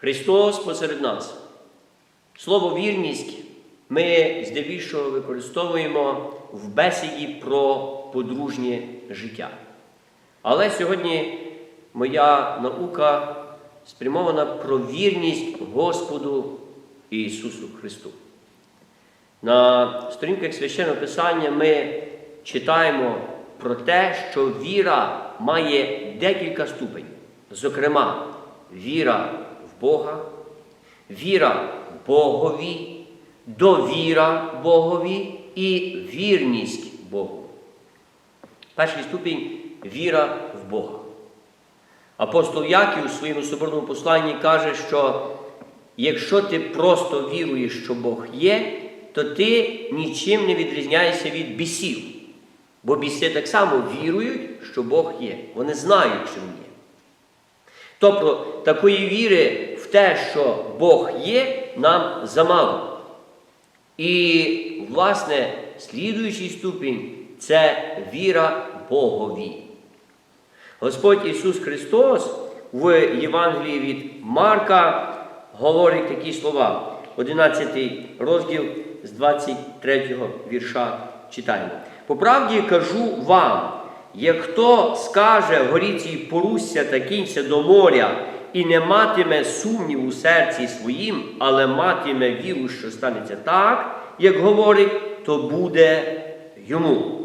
Христос посеред нас. Слово вірність ми здебільшого використовуємо в бесіді про подружнє життя. Але сьогодні моя наука спрямована про вірність Господу Ісусу Христу. На сторінках священного Писання ми читаємо про те, що віра має декілька ступенів. Зокрема, віра Бога, віра Богові, довіра Богові і вірність Богу. Перший ступінь віра в Бога. Апостол Яків у своєму соборному посланні каже, що якщо ти просто віруєш, що Бог є, то ти нічим не відрізняєшся від бісів. Бо біси так само вірують, що Бог є. Вони знають, що Він є. Тобто такої віри те, що Бог є, нам замало. І, власне, слідуючий ступінь це віра Богові. Господь Ісус Христос в Євангелії від Марка говорить такі слова. 11 розділ з 23 вірша читаємо. По правді кажу вам, як хто скаже горіці порусся та кінься до моря, і не матиме сумнів у серці своїм, але матиме віру, що станеться так, як говорить, то буде йому.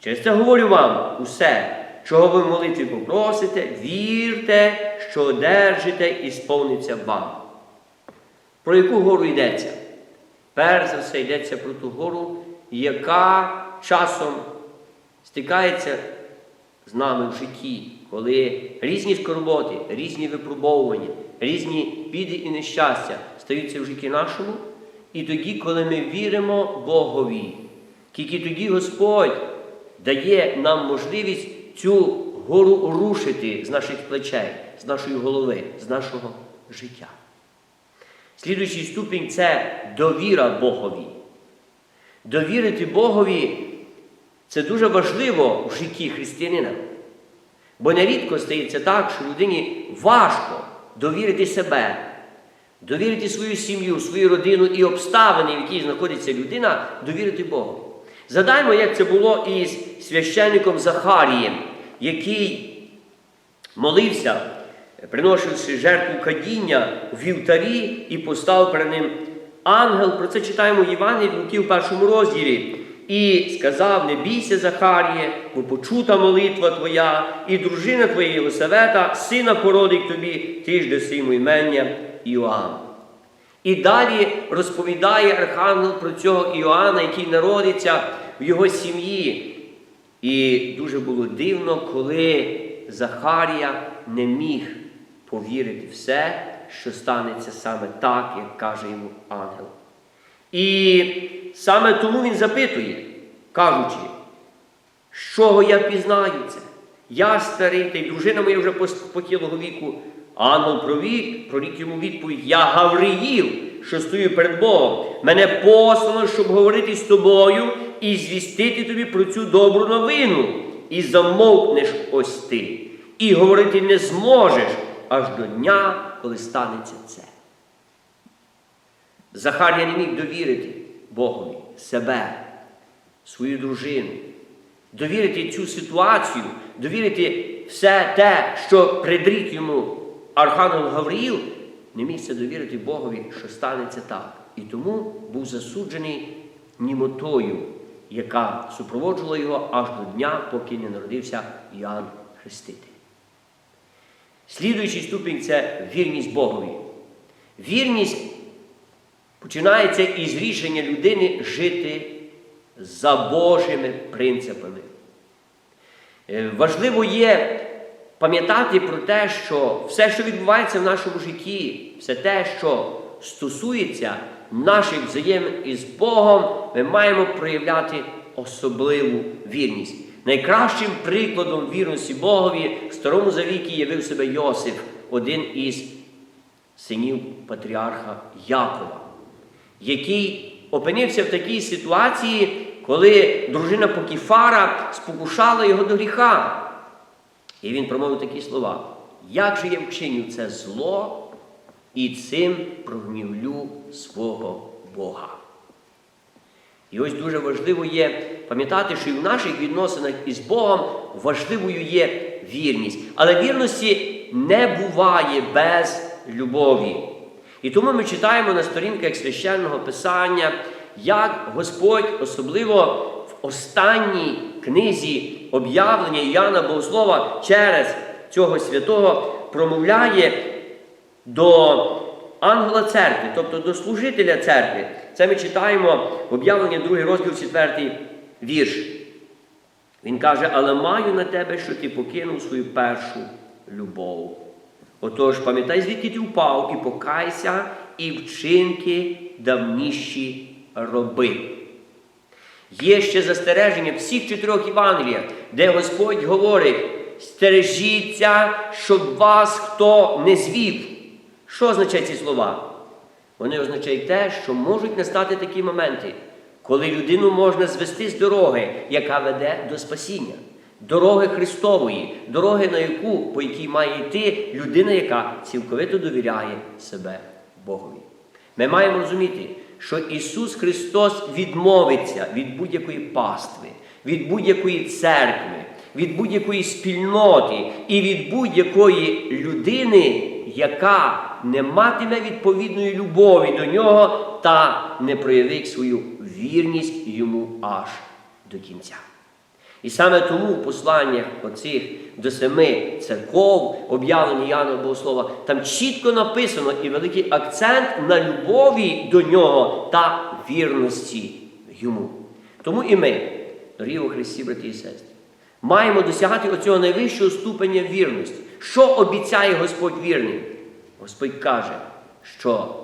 Через це говорю вам усе, чого ви молитві попросите, вірте, що одержите і сповниться вам. Про яку гору йдеться? Перш за все йдеться про ту гору, яка часом стикається з нами в житті, коли різні скорботи, різні випробовування, різні біди і нещастя стаються в житті нашому, і тоді, коли ми віримо Богові, тільки тоді Господь дає нам можливість цю гору рушити з наших плечей, з нашої голови, з нашого життя. Слідуючий ступінь це довіра Богові. Довірити Богові це дуже важливо в житті християнина. Бо нерідко стається так, що людині важко довірити себе, довірити свою сім'ю, свою родину і обставини, в якій знаходиться людина, довірити Богу. Згадаймо, як це було із священником Захарієм, який молився, приносивши жертву кадіння в вівтарі і поставив перед ним ангел. Про це читаємо в Євангелії в першому розділі. І сказав: Не бійся, Захаріє, бо почута молитва твоя, і дружина твоя Єлисавета, сина породить тобі, ти ж даси йому імення Іоанн. І далі розповідає архангел про цього Іоанна, який народиться в його сім'ї. І дуже було дивно, коли Захарія не міг повірити все, що станеться саме так, як каже йому ангел. І саме тому він запитує, кажучи, з чого я пізнаю це? Я старий, та й дружина моя вже похилого віку. Ангел провік, прорік йому відповідь: Я Гавриїл, що стою перед Богом. Мене послано, щоб говорити з тобою і звістити тобі про цю добру новину. І замовкнеш ось ти. І говорити не зможеш аж до дня, коли станеться це. Захарія не міг довірити Богові себе, свою дружину, довірити цю ситуацію, довірити все те, що предрік йому Архангел Гавриїл, не міг це довірити Богові, що станеться так. І тому був засуджений німотою, яка супроводжувала його аж до дня, поки не народився Іоанн Хреститель. Слідуючий ступінь це вірність Богові. Вірність починається із рішення людини жити за Божими принципами. Е, Важливо є пам'ятати про те, що все, що відбувається в нашому житті, все те, що стосується наших взаємин із Богом, ми маємо проявляти особливу вірність. Найкращим прикладом вірності Богові в Старому Завіті явив себе Йосиф, один із синів патріарха Якова, який опинився в такій ситуації, коли дружина Покіфара спокушала його до гріха. І він промовив такі слова: Як же я вчиню це зло і цим прогнівлю свого Бога. І ось дуже важливо є пам'ятати, що і в наших відносинах із Богом важливою є вірність. Але вірності не буває без любові. І тому ми читаємо на сторінках священного Писання, як Господь, особливо в останній книзі об'явлення Іоанна Богослова через цього святого промовляє до ангела церкви, тобто до служителя церкви. Це ми читаємо в об'явленні 2 розділ 4 вірш. Він каже, але маю на тебе, що ти покинув свою першу любов. Отож, пам'ятай, звідки ти впав, і покайся, і вчинки давніші роби. Є ще застереження всіх чотирьох Євангеліях, де Господь говорить: стережіться, щоб вас хто не звів. Що означають ці слова? Вони означають те, що можуть настати такі моменти, коли людину можна звести з дороги, яка веде до спасіння, дороги Христової, дороги, на яку, по якій має йти людина, яка цілковито довіряє себе Богові. Ми маємо розуміти, що Ісус Христос відмовиться від будь-якої пастви, від будь-якої церкви, від будь-якої спільноти і від будь-якої людини, яка не матиме відповідної любові до нього та не проявить свою вірність йому аж до кінця. І саме тому в посланнях оцих до семи церков, об'явлені Яна Богослова, там чітко написано і великий акцент на любові до нього та вірності йому. Тому і ми, дорогі у Христі, брати і сестри, маємо досягати оцього найвищого ступеня вірності. Що обіцяє Господь вірним? Господь каже, що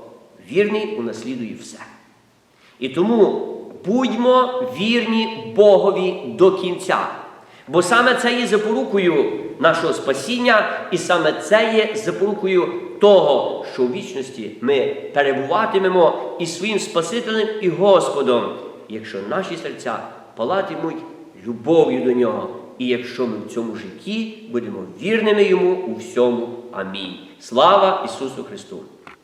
вірний унаслідує все. І тому будьмо вірні Богові до кінця. Бо саме це є запорукою нашого спасіння, і саме це є запорукою того, що в вічності ми перебуватимемо із своїм Спасителем і Господом, якщо наші серця палатимуть любов'ю до нього, і якщо ми в цьому житті будемо вірними йому у всьому. Амінь. Слава Ісусу Христу!